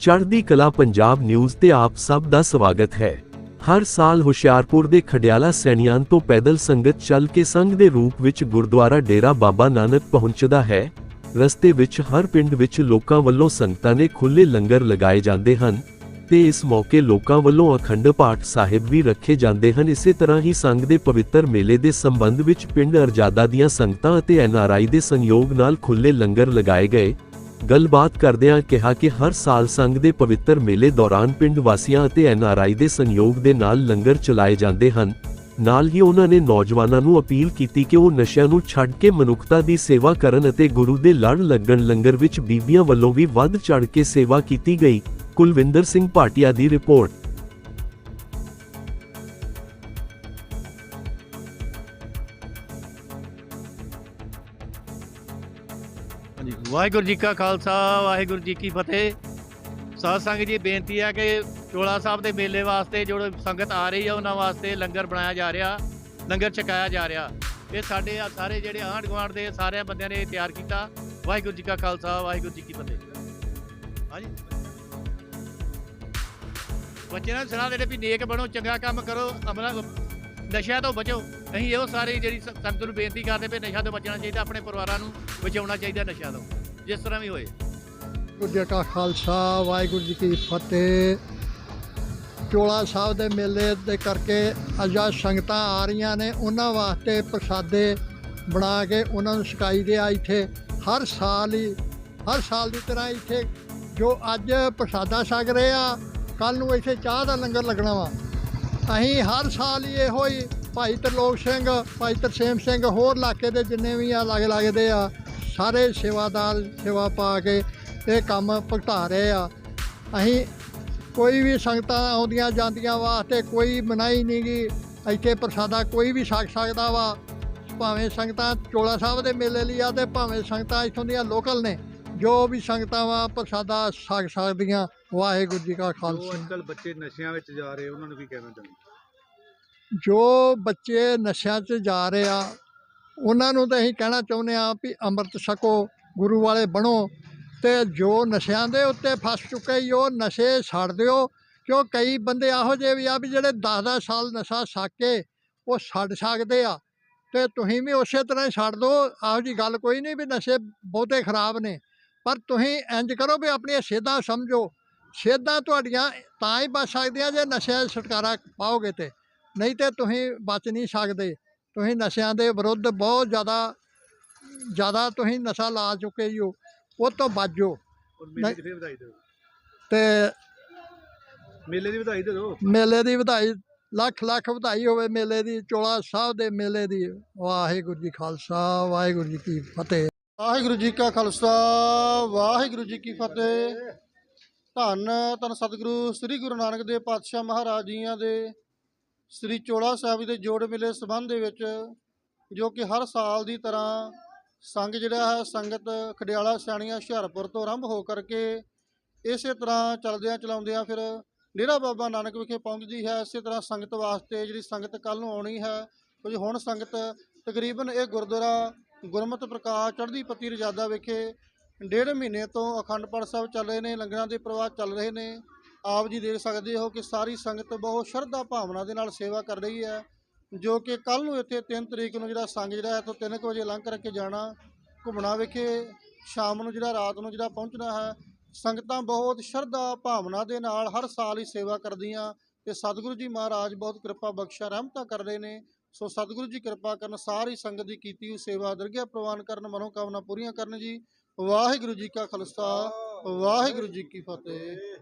ਚੜ੍ਹਦੀ ਕਲਾ ਪੰਜਾਬ ਨਿਊਜ਼ ਤੇ ਆਪ ਸਭ ਦਾ ਸਵਾਗਤ ਹੈ। ਹਰ ਸਾਲ ਹੁਸ਼ਿਆਰਪੁਰ ਦੇ ਖਡਿਆਲਾ ਸੈਣੀਆਂ ਤੋਂ ਪੈਦਲ ਸੰਗਤ ਚੱਲ ਕੇ ਸੰਘ ਦੇ ਰੂਪ ਵਿੱਚ ਗੁਰਦੁਆਰਾ ਡੇਰਾ ਬਾਬਾ ਨਾਨਕ ਪਹੁੰਚਦਾ ਹੈ। ਰਸਤੇ ਵਿੱਚ ਹਰ ਪਿੰਡ ਵਿੱਚ ਲੋਕਾਂ ਵੱਲੋਂ ਸੰਗਤਾਂ ਨੇ ਖੁੱਲੇ ਲੰਗਰ ਲਗਾਏ ਜਾਂਦੇ ਹਨ ਤੇ ਇਸ ਮੌਕੇ ਲੋਕਾਂ ਵੱਲੋਂ ਅਖੰਡ ਪਾਠ ਸਾਹਿਬ ਵੀ ਰੱਖੇ ਜਾਂਦੇ ਹਨ। ਇਸੇ ਤਰ੍ਹਾਂ ਹੀ ਸੰਘ ਦੇ ਪਵਿੱਤਰ ਮੇਲੇ ਦੇ ਸੰਬੰਧ ਵਿੱਚ ਪਿੰਡ ਅਰਜਾਦਾ ਦੀਆਂ ਸੰਗਤਾਂ ਅਤੇ ਐਨਆਰਆਈ ਦੇ ਸੰਯੋਗ ਨਾਲ ਖੁੱਲੇ ਲੰਗਰ ਲਗਾਏ ਗਏ। ਗੱਲਬਾਤ ਕਰਦਿਆਂ ਕਿਹਾ ਕਿ ਹਰ ਸਾਲ ਸੰਘ ਦੇ ਪਵਿੱਤਰ ਮੇਲੇ ਦੌਰਾਨ ਪਿੰਡ ਵਾਸੀਆਂ ਅਤੇ ਐਨਆਰਆਈ ਦੇ ਸੰਯੋਗ ਦੇ ਨਾਲ ਲੰਗਰ ਚਲਾਏ ਜਾਂਦੇ ਹਨ। ਨਾਲ ਹੀ ਉਹਨਾਂ ਨੇ ਨੌਜਵਾਨਾਂ ਨੂੰ ਅਪੀਲ ਕੀਤੀ ਕਿ ਉਹ ਨਸ਼ਿਆਂ ਨੂੰ ਛੱਡ ਕੇ ਮਨੁੱਖਤਾ ਦੀ ਸੇਵਾ ਕਰਨ ਅਤੇ ਗੁਰੂ ਦੇ ਲੜ ਲੱਗਣ ਲੰਗਰ ਵਿੱਚ ਬੀਬੀਆਂ ਵੱਲੋਂ ਵੀ ਵੱਧ ਚੜ ਕੇ ਸੇਵਾ ਕੀਤੀ ਗਈ। ਕੁਲਵਿੰਦਰ ਸਿੰਘ ਭਾਟੀਆ ਦੀ ਰਿਪੋਰਟ। ਹਾਂਜੀ। ਵਾਹਿਗੁਰੂ ਜੀ ਕਾ ਖਾਲਸਾ, ਵਾਹਿਗੁਰੂ ਜੀ ਕੀ ਫਤਿਹ। ਸਾਧ ਸੰਗਤ ਜੀ ਬੇਨਤੀ ਹੈ ਕਿ ਚੋਲਾ ਸਾਹਿਬ ਦੇ ਮੇਲੇ ਵਾਸਤੇ ਜੋ ਸੰਗਤ ਆ ਰਹੀ ਹੈ ਉਹਨਾਂ ਵਾਸਤੇ ਲੰਗਰ ਬਣਾਇਆ ਜਾ ਰਿਹਾ, ਲੰਗਰ ਛਕਾਇਆ ਜਾ ਰਿਹਾ। ਇਹ ਸਾਡੇ ਆ ਸਾਰੇ ਜਿਹੜੇ ਆਂਢ ਗੁਆਂਢ ਦੇ ਸਾਰਿਆਂ ਬੰਦਿਆਂ ਨੇ ਤਿਆਰ ਕੀਤਾ। ਵਾਹਿਗੁਰੂ ਜੀ ਕਾ ਖਾਲਸਾ, ਵਾਹਿਗੁਰੂ ਜੀ ਕੀ ਫਤਿਹ। ਹਾਂਜੀ। ਬੱਚਿਆਂ ਨੂੰ ਸਲਾਹ ਦੇ ਵੀ ਨੇਕ ਬਣੋ, ਚੰਗਾ ਕੰਮ ਕਰੋ, ਅਮਲਾ ਨਸ਼ਿਆਂ ਤੋਂ ਬਚੋ। ਅਸੀਂ ਇਹੋ ਸਾਰੇ ਜਿਹੜੀ ਸੰਗਤ ਨੂੰ ਬੇਨਤੀ ਕਰਦੇ ਪਏ ਨਸ਼ਾ ਤੋਂ ਬਚਣਾ ਚਾਹੀਦਾ, ਆਪਣੇ ਪਰਿਵਾਰਾਂ ਨੂੰ ਬਚਾਉਣਾ ਚਾਹੀਦਾ ਨਸ਼ਿਆਂ ਤੋਂ, ਜਿਸ ਤਰ੍ਹਾਂ ਵੀ ਹੋਏ। ਗੁਰੂ ਜੀ ਕਾ ਖਾਲਸਾ, ਵਾਹਿਗੁਰੂ ਜੀ ਕੀ ਫਤਿਹ। ਚੋਲਾ ਸਾਹਿਬ ਦੇ ਮੇਲੇ ਦੇ ਕਰਕੇ ਅਜਾ ਸੰਗਤਾਂ ਆ ਰਹੀਆਂ ਨੇ, ਉਹਨਾਂ ਵਾਸਤੇ ਪ੍ਰਸਾਦੇ ਬਣਾ ਕੇ ਉਹਨਾਂ ਨੂੰ ਛਕਾਈ ਦੇ ਆ ਇੱਥੇ। ਹਰ ਸਾਲ ਹੀ, ਹਰ ਸਾਲ ਦੀ ਤਰ੍ਹਾਂ ਇੱਥੇ ਜੋ ਅੱਜ ਪ੍ਰਸਾਦਾ ਛਕ ਰਹੇ ਆ ਕੱਲ ਨੂੰ ਇੱਥੇ ਚਾਹ ਦਾ ਲੰਗਰ ਲੱਗਣਾ ਵਾ। ਅਸੀਂ ਹਰ ਸਾਲ ਹੀ ਇਹੋ ਹੀ ਭਾਈ ਤਰਲੋਕ ਸਿੰਘ, ਭਾਈ ਤਰਸੇਮ ਸਿੰਘ ਹੋਰ ਇਲਾਕੇ ਦੇ ਜਿੰਨੇ ਵੀ ਆ ਲਾਗੇ ਲਾਗੇ ਦੇ ਆ, ਸਾਰੇ ਸੇਵਾਦਾਰ ਸੇਵਾ ਪਾ ਕੇ ਇਹ ਕੰਮ ਭਗਤਾ ਰਹੇ ਆ। ਅਸੀਂ ਕੋਈ ਵੀ ਸੰਗਤਾਂ ਆਉਂਦੀਆਂ ਜਾਂਦੀਆਂ ਵਾਸਤੇ ਕੋਈ ਮਨਾਹੀ ਨਹੀਂ ਗੀ, ਇੱਥੇ ਪ੍ਰਸਾਦਾ ਕੋਈ ਵੀ ਛਕ ਸਕਦਾ ਵਾ। ਭਾਵੇਂ ਸੰਗਤਾਂ ਚੋਲਾ ਸਾਹਿਬ ਦੇ ਮੇਲੇ ਲਈ ਆ ਤੇ ਭਾਵੇਂ ਸੰਗਤਾਂ ਇੱਥੋਂ ਦੀਆਂ ਲੋਕਲ ਨੇ ਜੋ ਵੀ ਸੰਗਤਾਂ ਵਾ ਪ੍ਰਸਾਦਾ ਛਕ ਸਕਦੀਆਂ ਵਾਹਿਗੁਰੂ ਜੀ ਕਾ ਜੋ ਖਾਲਸਾ। ਅੱਜ ਕੱਲ ਬੱਚੇ ਨਸ਼ਿਆਂ ਵਿੱਚ ਜਾ ਰਹੇ ਉਹਨਾਂ ਨੂੰ ਕੀ ਕਹਿਣਾ ਚਾਹੁੰਦੇ? ਜੋ ਬੱਚੇ ਨਸ਼ਿਆਂ 'ਚ ਜਾ ਰਹੇ ਆ ਉਹਨਾਂ ਨੂੰ ਤਾਂ ਅਸੀਂ ਕਹਿਣਾ ਚਾਹੁੰਦੇ ਆ ਵੀ ਅੰਮ੍ਰਿਤ ਛਕੋ ਗੁਰੂ ਵਾਲੇ ਬਣੋ ਤੇ ਜੋ ਨਸ਼ਿਆਂ ਦੇ ਉੱਤੇ ਫਸ ਚੁੱਕੇ ਈ ਉਹ ਨਸ਼ੇ ਛੱਡ ਦਿਓ। ਕਿਉਂ? ਕਈ ਬੰਦੇ ਇਹੋ ਜਿਹੇ ਵੀ ਆ ਵੀ ਜਿਹੜੇ 10-10 ਸਾਲ ਨਸ਼ਾ ਛੱਕ ਕੇ ਉਹ ਛੱਡ ਸਕਦੇ ਆ। ਤੇ ਤੁਸੀਂ ਵੀ ਉਸੇ ਤਰ੍ਹਾਂ ਹੀ ਛੱਡ ਦਿਓ ਇਹੋ ਜੀ ਗੱਲ ਕੋਈ ਨਹੀਂ ਵੀ ਨਸ਼ੇ ਬਹੁਤੇ ਖਰਾਬ ਨੇ। ਪਰ ਤੁਸੀਂ ਇੰਜ ਕਰੋ ਵੀ ਆਪਣੀਆਂ ਸਿਹਤਾਂ ਸਮਝੋ। ਸਿਹਤਾਂ ਤੁਹਾਡੀਆਂ ਤਾਂ ਹੀ ਬਚ ਸਕਦੀਆਂ ਜੇ ਨਸ਼ਿਆਂ 'ਚ ਛੁਟਕਾਰਾ ਪਾਓਗੇ ਤੇ। ਨਹੀਂ ਤੇ ਤੁਸੀਂ ਬਚ ਨਹੀਂ ਸਕਦੇ। ਤੁਸੀਂ ਨਸ਼ਿਆਂ ਦੇ ਵਿਰੁੱਧ ਬਹੁਤ ਜ਼ਿਆਦਾ ਜ਼ਿਆਦਾ ਤੁਸੀਂ ਨਸ਼ਾ ਲਾ ਚੁੱਕੇ ਹੋ ਉਹ। ਤੋਂ ਬਚੋ ਮੇਲੇ ਦੀ ਵਧਾਈ ਦਿਓ। ਤੇ ਮੇਲੇ ਦੀ ਵਧਾਈ ਦੇ ਦਿਓ। ਮੇਲੇ ਦੀ ਵਧਾਈ ਲੱਖ ਲੱਖ ਵਧਾਈ ਹੋਵੇ ਮੇਲੇ ਦੀ ਚੋਲਾ ਸਾਹਿਬ ਦੇ ਮੇਲੇ ਦੀ। ਵਾਹਿਗੁਰੂ ਜੀ ਖਾਲਸਾ ਵਾਹਿਗੁਰੂ ਜੀ ਕੀ ਫਤਿਹ। ਵਾਹਿਗੁਰੂ ਜੀ ਕਾ ਖਾਲਸਾ, ਵਾਹਿਗੁਰੂ ਜੀ ਕੀ ਫਤਿਹ। ਧੰਨ ਧੰਨ ਸਤਿਗੁਰੂ ਸ੍ਰੀ ਗੁਰੂ ਨਾਨਕ ਦੇਵ ਪਾਤਸ਼ਾਹ ਮਹਾਰਾਜ ਜੀਆਂ ਦੇ। ਸ੍ਰੀ ਚੋਲਾ ਸਾਹਿਬ ਦੇ ਜੋੜ ਮੇਲੇ ਸੰਬੰਧ ਦੇ ਵਿੱਚ, ਜੋ ਕਿ ਹਰ ਸਾਲ ਦੀ ਤਰ੍ਹਾਂ ਸੰਗ ਜਿਹੜਾ ਹੈ, ਸੰਗਤ ਖਡਿਆਲਾ, ਸਿਆਣੀਆਂ, ਹੁਸ਼ਿਆਰਪੁਰ ਤੋਂ ਆਰੰਭ ਹੋ ਕਰਕੇ ਇਸੇ ਤਰ੍ਹਾਂ ਚਲਦਿਆਂ ਚਲਾਉਂਦਿਆਂ ਫਿਰ ਡੇਰਾ ਬਾਬਾ ਨਾਨਕ ਵਿਖੇ ਪਹੁੰਚਦੀ ਹੈ। ਇਸੇ ਤਰ੍ਹਾਂ ਸੰਗਤ ਵਾਸਤੇ ਜਿਹੜੀ ਸੰਗਤ ਕੱਲ ਨੂੰ ਆਉਣੀ ਹੈ, ਕੁਝ ਹੁਣ ਸੰਗਤ ਤਕਰੀਬਨ ਇਹ ਗੁਰਦੁਆਰਾ ਗੁਰਮਤਿ ਪ੍ਰਕਾਸ਼ ਚੜ੍ਹਦੀ ਪੱਤੀ ਰਜਾਦਾ ਵਿਖੇ। ਡੇਢ ਮਹੀਨੇ ਤੋਂ ਅਖੰਡ ਪਾਠ ਸਾਹਿਬ ਚੱਲ ਰਹੇ ਨੇ, ਲੰਗਰਾਂ ਦੇ ਪ੍ਰਵਾਹ ਚੱਲ ਰਹੇ ਨੇ। ਆਪ ਜੀ ਦੇਖ ਸਕਦੇ ਹੋ ਕਿ ਸਾਰੀ ਸੰਗਤ ਬਹੁਤ ਸ਼ਰਧਾ ਭਾਵਨਾ ਦੇ ਨਾਲ ਸੇਵਾ ਕਰ ਰਹੀ ਹੈ, ਜੋ ਕਿ ਕੱਲ ਨੂੰ ਇੱਥੇ 3 ਤਰੀਕ ਨੂੰ ਜਿਹੜਾ ਸੰਗ ਜਿਹੜਾ ਹੈ ਤੋਂ 3 ਵਜੇ ਲੰਘ ਕਰਕੇ ਜਾਣਾ, ਘੁੰਮਣਾ ਵਿਖੇ, ਸ਼ਾਮ ਨੂੰ ਜਿਹੜਾ, ਰਾਤ ਨੂੰ ਜਿਹੜਾ ਪਹੁੰਚਣਾ ਹੈ, ਸੰਗਤਾਂ ਬਹੁਤ ਸ਼ਰਧਾ ਭਾਵਨਾ ਦੇ ਨਾਲ ਹਰ ਸਾਲ ਹੀ ਸੇਵਾ ਕਰਦੀਆਂ। ਤੇ ਸਤਿਗੁਰੂ ਜੀ ਮਹਾਰਾਜ ਬਹੁਤ ਕਿਰਪਾ ਬਖਸ਼ਾ ਰਹਿਮਤਾਂ ਕਰ ਰਹੇ ਨੇ। ਸੋ ਸਤਿਗੁਰੂ ਜੀ ਕਿਰਪਾ ਕਰਨ ਸਾਰੀ ਸੰਗਤ ਦੀ ਕੀਤੀ ਹੋਈ ਸੇਵਾ ਦਰਗਿਆ ਪ੍ਰਵਾਨ ਕਰਨ, ਮਨੋਕਾਮਨਾ ਪੂਰੀਆਂ ਕਰਨ ਜੀ। ਵਾਹਿਗੁਰੂ ਜੀ ਕਾ ਖਾਲਸਾ, ਵਾਹਿਗੁਰੂ ਜੀ ਕੀ ਫਤਿਹ।